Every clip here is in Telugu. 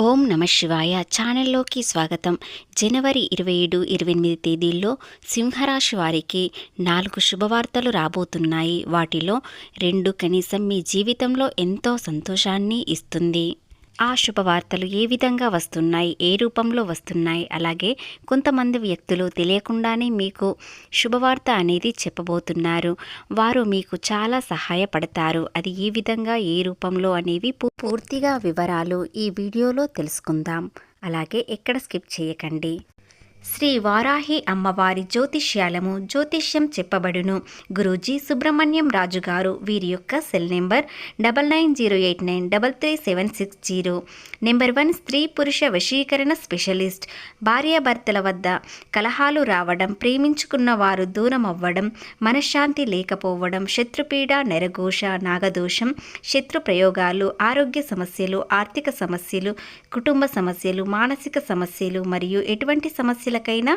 ఓం నమ శివాయ ఛానల్లోకి స్వాగతం. జనవరి ఇరవై ఏడు ఇరవై ఎనిమిది తేదీల్లో సింహరాశి వారికి నాలుగు శుభవార్తలు రాబోతున్నాయి. వాటిలో రెండు కనీసం మీ జీవితంలో ఎంతో సంతోషాన్ని ఇస్తుంది. ఆ శుభవార్తలు ఏ విధంగా వస్తున్నాయి ఏ రూపంలో వస్తున్నాయి అలాగే కొంతమంది వ్యక్తులు తెలియకుండానే మీకు శుభవార్త అనేది చెప్పబోతున్నారు. వారు మీకు చాలా సహాయపడతారు. అది ఏ విధంగా ఏ రూపంలో అనేవి పూ- పూర్తిగా వివరాలు ఈ వీడియోలో తెలుసుకుందాం. అలాగే ఎక్కడ స్కిప్ చేయకండి. శ్రీ వారాహి అమ్మవారి జ్యోతిష్యాలము జ్యోతిష్యం చెప్పబడును. గురూజీ సుబ్రహ్మణ్యం రాజు గారు వీరి యొక్క cell number double nine zero eight nine double three seven six zero. Number one స్త్రీ పురుష వశీకరణ స్పెషలిస్ట్. భార్యాభర్తల వద్ద కలహాలు రావడం ప్రేమించుకున్న వారు దూరం అవ్వడం మనశ్శాంతి లేకపోవడం శత్రుపీడ నెరఘోష నాగదోషం శత్రు ప్రయోగాలు ఆరోగ్య సమస్యలు ఆర్థిక సమస్యలు కుటుంబ సమస్యలు మానసిక సమస్యలు మరియు ఎటువంటి సమస్య సమస్యలకైనా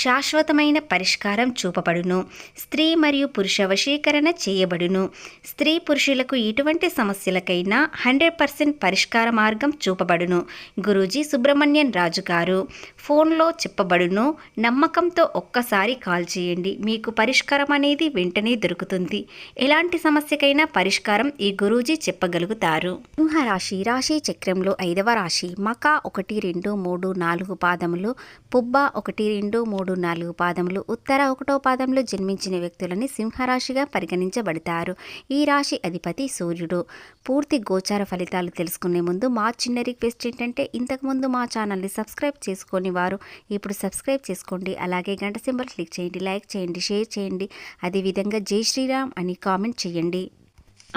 శాశ్వతమైన పరిష్కారం చూపబడును. స్త్రీ మరియు పురుష వశీకరణ చేయబడును. స్త్రీ పురుషులకు ఎటువంటి సమస్యలకైనా హండ్రెడ్ పర్సెంట్ పరిష్కార మార్గం చూపబడును. గురూజీ సుబ్రహ్మణ్యన్ రాజు గారు ఫోన్లో చెప్పబడును నమ్మకంతో ఒక్కసారి కాల్ చేయండి. మీకు పరిష్కారం అనేది వెంటనే దొరుకుతుంది. ఎలాంటి సమస్యకైనా పరిష్కారం ఈ గురూజీ చెప్పగలుగుతారు. సింహరాశి రాశి చక్రంలో ఐదవ రాశి మక ఒకటి రెండు మూడు నాలుగు పాదములు పుబ్బ ఒకటి రెండు మూడు నాలుగు పాదములు ఉత్తర ఒకటో పాదంలో జన్మించిన వ్యక్తులని సింహరాశిగా పరిగణించబడతారు. ఈ రాశి అధిపతి సూర్యుడు. పూర్తి గోచార ఫలితాలు తెలుసుకునే ముందు మా చిన్న రిక్వెస్ట్ ఏంటంటే ఇంతకుముందు మా ఛానల్ని సబ్స్క్రైబ్ చేసుకొని వారు ఇప్పుడు సబ్స్క్రైబ్ చేసుకోండి. అలాగే గంట సింబల్ క్లిక్ చేయండి లైక్ చేయండి షేర్ చేయండి. అదేవిధంగా జై శ్రీరామ్ అని కామెంట్ చేయండి.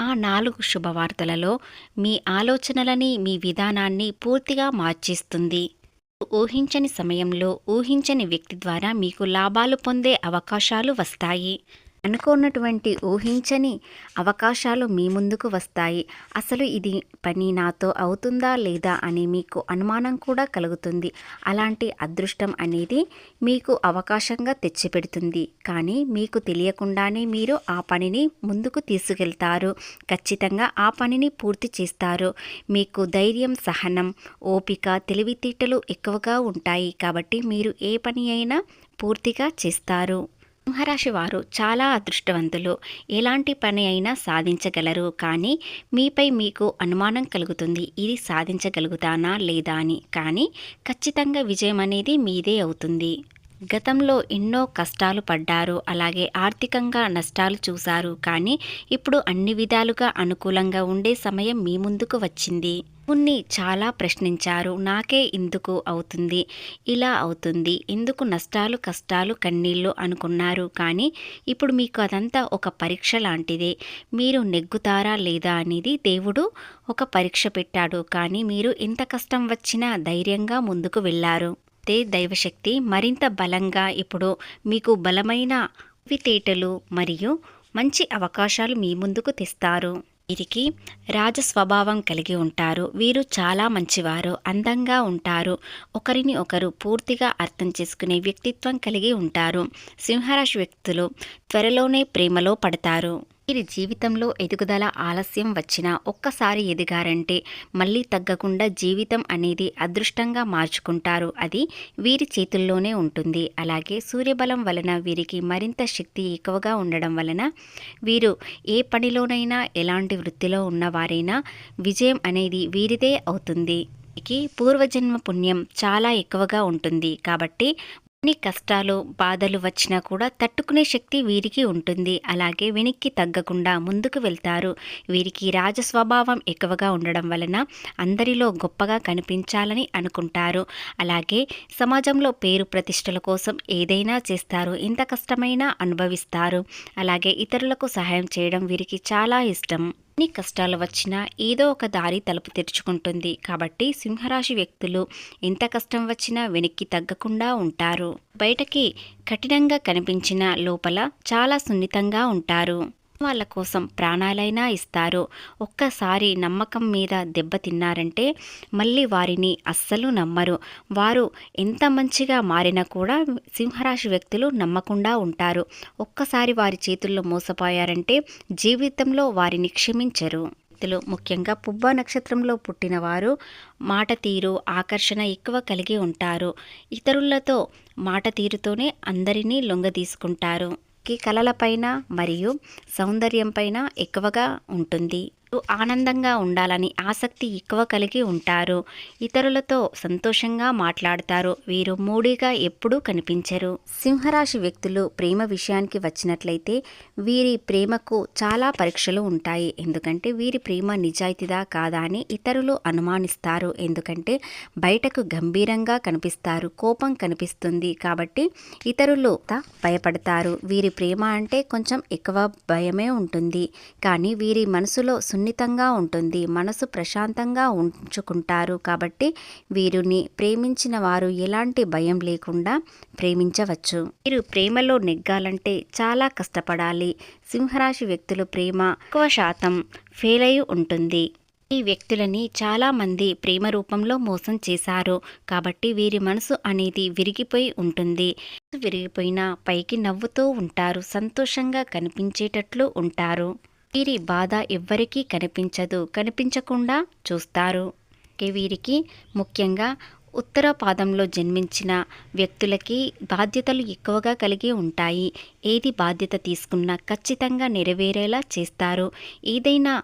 ఆ నాలుగు శుభవార్తలలో మీ ఆలోచనలని మీ విధానాన్ని పూర్తిగా మార్చేస్తుంది. ఊహించని సమయంలో ఊహించని వ్యక్తి ద్వారా మీకు లాభాలు పొందే అవకాశాలు వస్తాయి. అనుకోనటువంటి ఊహించని అవకాశాలు మీ ముందుకు వస్తాయి. అసలు ఇది పని నాతో అవుతుందా లేదా అని మీకు అనుమానం కూడా కలుగుతుంది. అలాంటి అదృష్టం అనేది మీకు అవకాశంగా తెచ్చిపెడుతుంది. కానీ మీకు తెలియకుండానే మీరు ఆ పనిని ముందుకు తీసుకెళ్తారు. ఖచ్చితంగా ఆ పనిని పూర్తి చేస్తారు. మీకు ధైర్యం సహనం ఓపిక తెలివితేటలు ఎక్కువగా ఉంటాయి. కాబట్టి మీరు ఏ పని అయినా పూర్తిగా చేస్తారు. సింహరాశి వారు చాలా అదృష్టవంతులు. ఎలాంటి పని అయినా సాధించగలరు. కానీ మీపై మీకు అనుమానం కలుగుతుంది. ఇది సాధించగలుగుతానా లేదా అని. కానీ ఖచ్చితంగా విజయం అనేది మీదే అవుతుంది. గతంలో ఎన్నో కష్టాలు పడ్డారు అలాగే ఆర్థికంగా నష్టాలు చూశారు. కానీ ఇప్పుడు అన్ని విధాలుగా అనుకూలంగా ఉండే సమయం మీ ముందుకు వచ్చింది. కొన్ని చాలా ప్రశ్నించారు. నాకే ఎందుకు అవుతుంది ఇలా అవుతుంది ఎందుకు నష్టాలు కష్టాలు కన్నీళ్ళు అనుకున్నారు. కానీ ఇప్పుడు మీకు అదంతా ఒక పరీక్ష లాంటిదే. మీరు నెగ్గుతారా లేదా అనేది దేవుడు ఒక పరీక్ష పెట్టాడు. కానీ మీరు ఎంత కష్టం వచ్చినా ధైర్యంగా ముందుకు వెళ్ళారు. చెప్తే దైవశక్తి మరింత బలంగా ఇప్పుడు మీకు బలమైన వితేటలు మరియు మంచి అవకాశాలు మీ ముందుకు తెస్తారు. వీరికి రాజ స్వభావం కలిగి ఉంటారు. వీరు చాలా మంచివారు అందంగా ఉంటారు. ఒకరిని ఒకరు పూర్తిగా అర్థం చేసుకునే వ్యక్తిత్వం కలిగి ఉంటారు. సింహరాశి వ్యక్తులు త్వరలోనే ప్రేమలో పడతారు. వీరి జీవితంలో ఎదుగుదల ఆలస్యం వచ్చినా ఒక్కసారి ఎదిగారంటే మళ్ళీ తగ్గకుండా జీవితం అనేది అదృష్టంగా మార్చుకుంటారు. అది వీరి చేతుల్లోనే ఉంటుంది. అలాగే సూర్యబలం వలన వీరికి మరింత శక్తి ఎక్కువగా ఉండడం వలన వీరు ఏ పనిలోనైనా ఎలాంటి వృత్తిలో ఉన్నవారైనా విజయం అనేది వీరిదే అవుతుంది. కి పూర్వజన్మ పుణ్యం చాలా ఎక్కువగా ఉంటుంది. కాబట్టి ఎన్ని కష్టాలు బాధలు వచ్చినా కూడా తట్టుకునే శక్తి వీరికి ఉంటుంది. అలాగే వెనక్కి తగ్గకుండా ముందుకు వెళ్తారు. వీరికి రాజ స్వభావం ఎక్కువగా ఉండడం వలన అందరిలో గొప్పగా కనిపించాలని అనుకుంటారు. అలాగే సమాజంలో పేరు ప్రతిష్టల కోసం ఏదైనా చేస్తారు. ఎంత కష్టమైనా అనుభవిస్తారు. అలాగే ఇతరులకు సహాయం చేయడం వీరికి చాలా ఇష్టం. ఎన్ని కష్టాలు వచ్చినా ఏదో ఒక దారి తలుపు తెరుచుకుంటుంది. కాబట్టి సింహరాశి వ్యక్తులు ఎంత కష్టం వచ్చినా వెనక్కి తగ్గకుండా ఉంటారు. బయటకి కఠినంగా కనిపించిన లోపల చాలా సున్నితంగా ఉంటారు. వాళ్ళ కోసం ప్రాణాలైనా ఇస్తారు. ఒక్కసారి నమ్మకం మీద దెబ్బతిన్నారంటే మళ్ళీ వారిని అస్సలు నమ్మరు. వారు ఎంత మంచిగా మారినా కూడా సింహరాశి వ్యక్తులు నమ్మకుండా ఉంటారు. ఒక్కసారి వారి చేతుల్లో మోసపోయారంటే జీవితంలో వారిని క్షమించరు. వ్యక్తులు ముఖ్యంగా పుబ్బ నక్షత్రంలో పుట్టిన వారు మాట తీరు ఆకర్షణ ఎక్కువ కలిగి ఉంటారు. ఇతరులతో మాట తీరుతోనే అందరినీ లొంగ తీసుకుంటారు ఈ కళలపైన మరియు సౌందర్యం పైన ఎక్కువగా ఉంటుంది. ఆనందంగా ఉండాలని ఆసక్తి ఎక్కువ కలిగి ఉంటారు. ఇతరులతో సంతోషంగా మాట్లాడతారు. వీరు మూడిగా ఎప్పుడూ కనిపించరు. సింహరాశి వ్యక్తులు ప్రేమ విషయానికి వచ్చినట్లయితే వీరి ప్రేమకు చాలా పరీక్షలు ఉంటాయి. ఎందుకంటే వీరి ప్రేమ నిజాయితీదా కాదా అని ఇతరులు అనుమానిస్తారు. ఎందుకంటే బయటకు గంభీరంగా కనిపిస్తారు. కోపం కనిపిస్తుంది. కాబట్టి ఇతరులు భయపడతారు. వీరి ప్రేమ అంటే కొంచెం ఎక్కువ భయమే ఉంటుంది. కానీ వీరి మనసులో సున్నితంగా ఉంటుంది మనసు ప్రశాంతంగా ఉంచుకుంటారు. కాబట్టి వీరిని ప్రేమించిన వారు ఎలాంటి భయం లేకుండా ప్రేమించవచ్చు. మీరు ప్రేమలో నెగ్గాలంటే చాలా కష్టపడాలి. సింహరాశి వ్యక్తులు ప్రేమ ఎక్కువ శాతం ఫెయిల్ అయి ఉంటుంది. ఈ వ్యక్తులని చాలామంది ప్రేమ రూపంలో మోసం చేశారు. కాబట్టి వీరి మనసు అనేది విరిగిపోయి ఉంటుంది. విరిగిపోయినా పైకి నవ్వుతూ ఉంటారు. సంతోషంగా కనిపించేటట్లు ఉంటారు. వీరి బాధ ఎవ్వరికీ కనిపించదు. కనిపించకుండా చూస్తారు. వీరికి ముఖ్యంగా ఉత్తర పాదంలో జన్మించిన వ్యక్తులకి బాధ్యతలు ఎక్కువగా కలిగి ఉంటాయి. ఏది బాధ్యత తీసుకున్నా ఖచ్చితంగా నెరవేరేలా చేస్తారు. ఏదైనా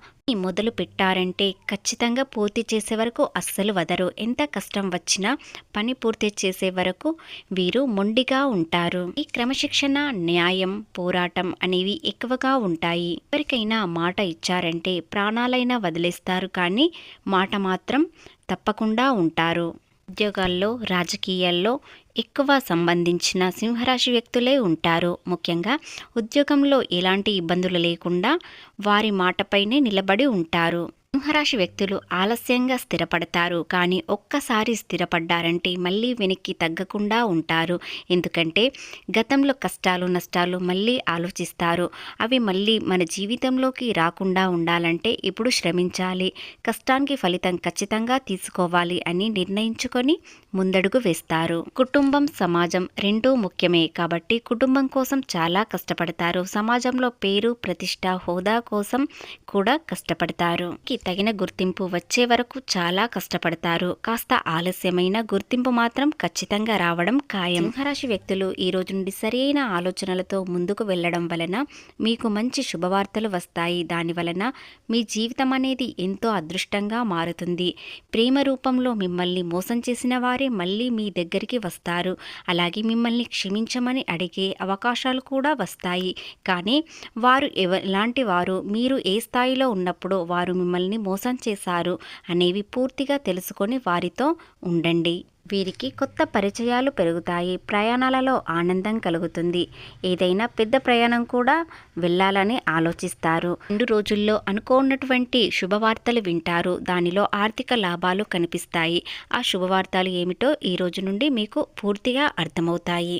మొదలు పెట్టారంటే ఖచ్చితంగా పూర్తి చేసే వరకు అస్సలు వదరు. ఎంత కష్టం వచ్చినా పని పూర్తి చేసే వరకు వీరు మొండిగా ఉంటారు. ఈ క్రమశిక్షణ న్యాయం పోరాటం అనేవి ఎక్కువగా ఉంటాయి. ఎవరికైనా మాట ఇచ్చారంటే ప్రాణాలైనా వదిలేస్తారు కానీ మాట మాత్రం తప్పకుండా ఉంటారు. ఉద్యోగాల్లో రాజకీయాల్లో ఎక్కువ సంబంధించిన సింహరాశి వ్యక్తులే ఉంటారు. ముఖ్యంగా ఉద్యోగంలో ఎలాంటి ఇబ్బందులు లేకుండా వారి మాటపైనే నిలబడి ఉంటారు. సింహరాశి వ్యక్తులు ఆలస్యంగా స్థిరపడతారు. కానీ ఒక్కసారి స్థిరపడ్డారంటే మళ్ళీ వెనక్కి తగ్గకుండా ఉంటారు. ఎందుకంటే గతంలో కష్టాలు నష్టాలు మళ్ళీ ఆలోచిస్తారు. అవి మళ్ళీ మన జీవితంలోకి రాకుండా ఉండాలంటే ఇప్పుడు శ్రమించాలి. కష్టానికి ఫలితం ఖచ్చితంగా తీసుకోవాలి అని నిర్ణయించుకొని ముందడుగు వేస్తారు. కుటుంబం సమాజం రెండూ ముఖ్యమే కాబట్టి కుటుంబం కోసం చాలా కష్టపడతారు. సమాజంలో పేరు ప్రతిష్ట హోదా కోసం కూడా కష్టపడతారు. తగిన గుర్తింపు వచ్చే వరకు చాలా కష్టపడతారు. కాస్త ఆలస్యమైన గుర్తింపు మాత్రం ఖచ్చితంగా రావడం ఖాయం. సింహరాశి వ్యక్తులు ఈ రోజు నుండి సరైన ఆలోచనలతో ముందుకు వెళ్ళడం వలన మీకు మంచి శుభవార్తలు వస్తాయి. దాని వలన మీ జీవితం అనేది ఎంతో అదృష్టంగా మారుతుంది. ప్రేమ రూపంలో మిమ్మల్ని మోసం చేసిన వారే మళ్ళీ మీ దగ్గరికి వస్తారు. అలాగే మిమ్మల్ని క్షమించమని అడిగే అవకాశాలు కూడా వస్తాయి. కానీ వారు ఎలాంటి వారు మీరు ఏ స్థాయిలో ఉన్నప్పుడో వారు మిమ్మల్ని మిమ్మల్ని మోసం చేశారు అనేవి పూర్తిగా తెలుసుకొని వారితో ఉండండి. వీరికి కొత్త పరిచయాలు పెరుగుతాయి. ప్రయాణాలలో ఆనందం కలుగుతుంది. ఏదైనా పెద్ద ప్రయాణం కూడా వెళ్ళాలని ఆలోచిస్తారు. రెండు రోజుల్లో అనుకోనటువంటి శుభవార్తలు వింటారు. దానిలో ఆర్థిక లాభాలు కనిపిస్తాయి. ఆ శుభవార్తలు ఏమిటో ఈ రోజు నుండి మీకు పూర్తిగా అర్థమవుతాయి.